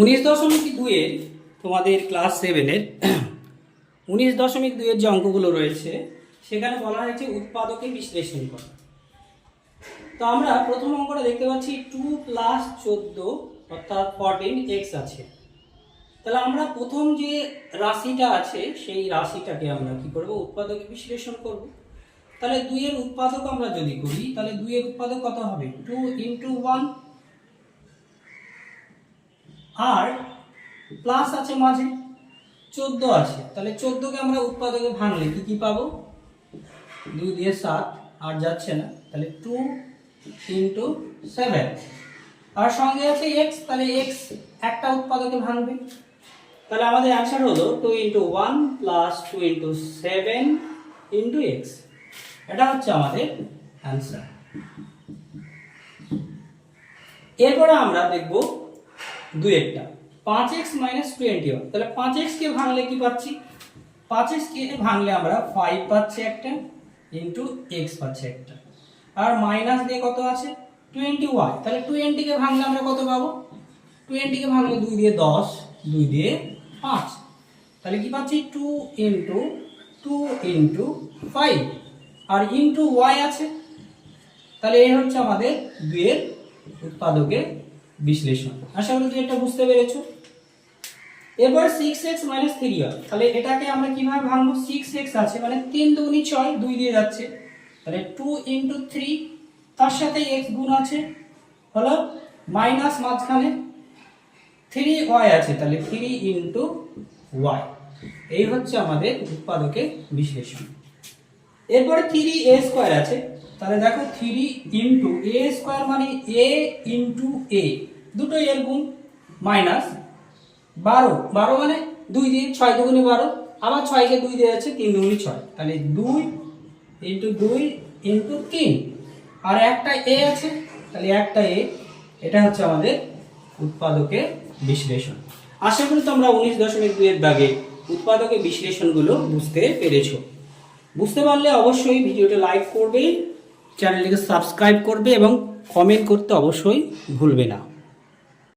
উনিশ দশমিক দুইয়ের তোমাদের ক্লাস সেভেনের উনিশ দশমিক দুইয়ের যে অঙ্কগুলো রয়েছে, সেখানে বলা হয়েছে উৎপাদকে বিশ্লেষণ করা। তো আমরা প্রথম অঙ্কটা দেখতে পাচ্ছি টু প্লাস চোদ্দ, অর্থাৎ ফরটিন এক্স আছে। তাহলে আমরা প্রথম যে রাশিটা আছে, সেই রাশিটাকে আমরা কি করব? উৎপাদকে বিশ্লেষণ করব। তাহলে দুইয়ের উৎপাদক আমরা যদি করি, তাহলে দুইয়ের উৎপাদক কত হবে? টু ইন্টু ওয়ান আর প্লাস আছে মাঝে, চোদ্দ আছে। তাহলে চোদ্দোকে আমরা উৎপাদকে ভাঙলে কি কি পাবো? দুই দিয়ে সাত, আর যাচ্ছে না, তাহলে টু ইন্টু সেভেন আর সঙ্গে আছে এক্স তাহলে এক্স একটা উৎপাদকে ভাঙবে। তাহলে আমাদের অ্যান্সার হলো two into one plus two into seven into x এটা হচ্ছে আমাদের অ্যান্সার এরপরে আমরা দেখব দুয়েরটা পাঁচ এক্স মাইনাস টোয়েন্টি ওয়ান। তাহলে পাঁচ এক্সকে ভাঙলে কি পাচ্ছি? পাঁচ এক্সকে ভাঙলে আমরা ফাইভ পাচ্ছি একটা ইন্টু এক্স পাচ্ছি একটা। আর মাইনাস দিয়ে কত আছে? টোয়েন্টি ওয়াই তাহলে টোয়েন্টিকে ভাঙলে আমরা কত পাবো? টোয়েন্টিকে ভাঙলে দুই দিয়ে দশ, দুই দিয়ে পাঁচ। তাহলে কি পাচ্ছি? Two into two into five. আর ইন্টু ওয়াই আছে? তাহলে এই হচ্ছে আমাদের দুইয়ের উৎপাদকের বিশ্লেষণ। আশা করি এটা বুঝতে পেরেছ? এবার সিক্স এক্স মাইনাস থ্রি হয় তাহলে এটাকে আমরা কীভাবে ভাঙবো? সিক্স এক্স আছে মানে তিন দুগুনি ছয় দুই দিয়ে যাচ্ছে। তাহলে টু ইন্টু থ্রি তার সাথে এক্স গুণ আছে হলো মাইনাস মাঝখানে থ্রি ওয়াই আছে। তাহলে থ্রি ইন্টু ওয়াই এই হচ্ছে আমাদের উৎপাদকের বিশ্লেষণ। এরপরে থ্রি এ স্কোয়ার আছে। তাহলে দেখো থ্রি ইন্টু এ স্কোয়ার মানে এ ইন্টু এ দুটো এর গুণ মাইনাস বারো। বারো মানে দুই দিয়ে ছয় দুগুণে বারো। আবার ছয়কে দুই দিয়ে যাচ্ছে তিন দুগুণে ছয়। তাহলে দুই ইন্টু দুই ইন্টু তিন। আর একটা এ আছে, তাহলে একটা এ এটা হচ্ছে আমাদের উৎপাদকের বিশ্লেষণ। আশা করি তোমরা উনিশ দশমিক দুইয়ের দাগে উৎপাদকের বিশ্লেষণগুলো বুঝতে পেরেছ। বুঝতে পারলে অবশ্যই ভিডিওটা লাইক করবে। চ্যানেলটিকে সাবস্ক্রাইব করবে এবং কমেন্ট করতে অবশ্যই ভুলবে না।